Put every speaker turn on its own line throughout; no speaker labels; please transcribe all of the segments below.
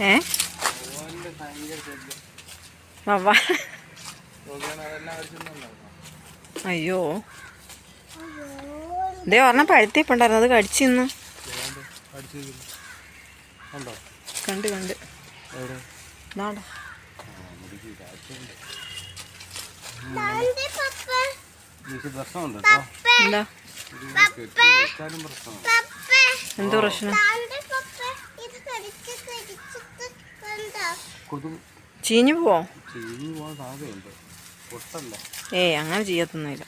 ഏ? വവ്വ. അയ്യോ. ഇതേ ഒരെണ്ണം പഴുത്തിപ്പുണ്ടായിരുന്നു അത് കടിച്ചിന്ന് കണ്ട് കണ്ട്.
എന്ത്?
ഇതാണ്ട
ആ മുടിക്ക് കാറ്റുണ്ട് എനിക്ക് പ്രശ്നമുണ്ട് കേട്ടോ
എന്താ
ഇത് കെട്ടി വെച്ചാലും പ്രശ്നമുണ്ട്
എന്ത് പ്രശ്നം
കൊതുക്
ചീഞ്ഞു പോവോ
ചീഞ്ഞു പോകാൻ സാധ്യതയുണ്ട്. പൊട്ടല്ല?
ഏയ് അങ്ങനെ ചെയ്യത്തൊന്നുമില്ല.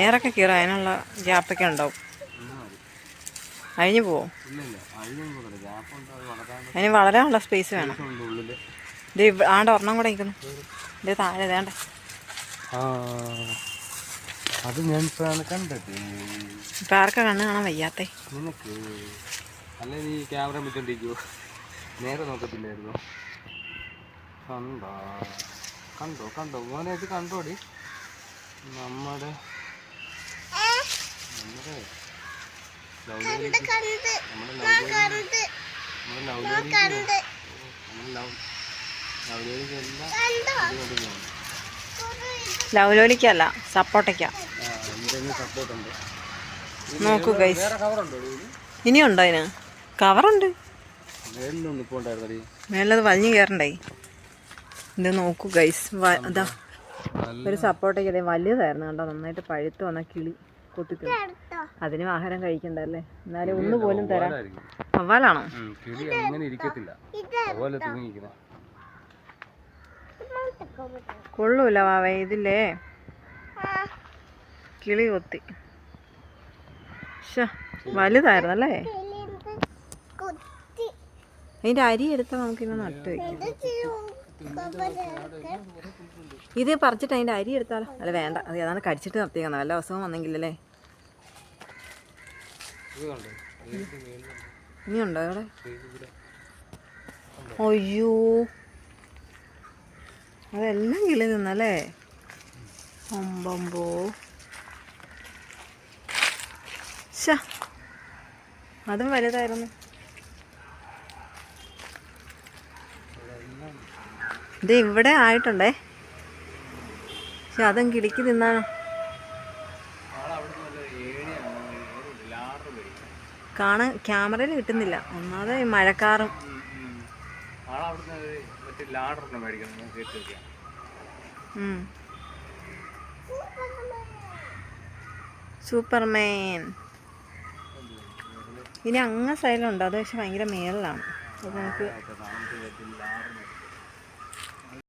ഏറൊക്കെ കീറ അതിനുള്ള ഗ്യാപ്പൊക്കെ ഉണ്ടാവും. അഴിഞ്ഞു പോവും. അതിന് വളരാനുള്ള സ്പേസ് വേണം. ഇത് ആണ്ട് ഒരെണ്ണം കൂടെ നിൽക്കുന്നു ഇത് താഴെ വേണ്ട
അത് ഞാൻ കണ്ടത്.
ഇപ്പം ആർക്കാ കണ്ണ് കാണാൻ വയ്യാത്തേ?
നിനക്ക്? അല്ലെ നീ ക്യാമറ വെച്ചോണ്ടിരിക്കുവോ നേരെ നോക്കത്തില്ലായിരുന്നോ? കണ്ടോ കണ്ടോ കണ്ടോ. മോനെ ഇത് കണ്ടോടി? നമ്മുടെ
ലവലോലിക്കല്ല സപ്പോട്ടയ്ക്ക. നോക്കൂ ഗൈസ് ഇനിയുണ്ടോ അതിന്? കവറുണ്ട്. മേലത് വലിഞ്ഞു കയറണ്ടേ ഇത് നോക്കൂ ഗൈസ് അതാ ഒരു സപ്പോർട്ടയ്ക്ക് അതെ വലിയതായിരുന്നു കണ്ടോ? നന്നായിട്ട് പഴുത്ത് വന്ന കിളി. കൊത്തിക്കുന്നു അതിനും ആഹാരം കഴിക്കണ്ടല്ലേ? എന്നാലും ഒന്ന് പോലും തരാം.
ഉം, കിളി അങ്ങനെ ഇരിക്കത്തില്ല. അതുപോലെ തൂങ്ങിയിരിക്കുന്ന.
കൊള്ളൂല വാവേ ഇതില്ലേ? കിളി കൊത്തി. വലുതായിരുന്നു വലുതായിരുന്നല്ലേ? അതിന്റെ അരി എടുത്താൽ നമുക്കിന്ന് നട്ടു വെക്കാം. ഇത് പറിച്ചിട്ട് അതിന്റെ അരി എടുത്താലോ? അല്ല വേണ്ട. അത് ഏതാണ് കടിച്ചിട്ട് നിർത്തിയേക്കണം നല്ല അസുഖം വന്നെങ്കിലല്ലേ. ഇനിയുണ്ടോ ഇവിടെ? അയ്യോ. അതെല്ലാം കിളി നിന്നല്ലേ? ഒമ്പമ്പോ ശ അതും വലുതായിരുന്നു. ഇത് ഇവിടെ ആയിട്ടുണ്ടേ. പക്ഷെ അതും കിളിക്ക് തിന്നാണ്. കാണാൻ ക്യാമറയിൽ കിട്ടുന്നില്ല. ഒന്നാതെ മഴക്കാറും. സൂപ്പർമാൻ. ഇനി അങ്ങ സൈഡിലുണ്ട്. അത് പക്ഷെ ഭയങ്കര മേളിലാണ്. അത് നമുക്ക്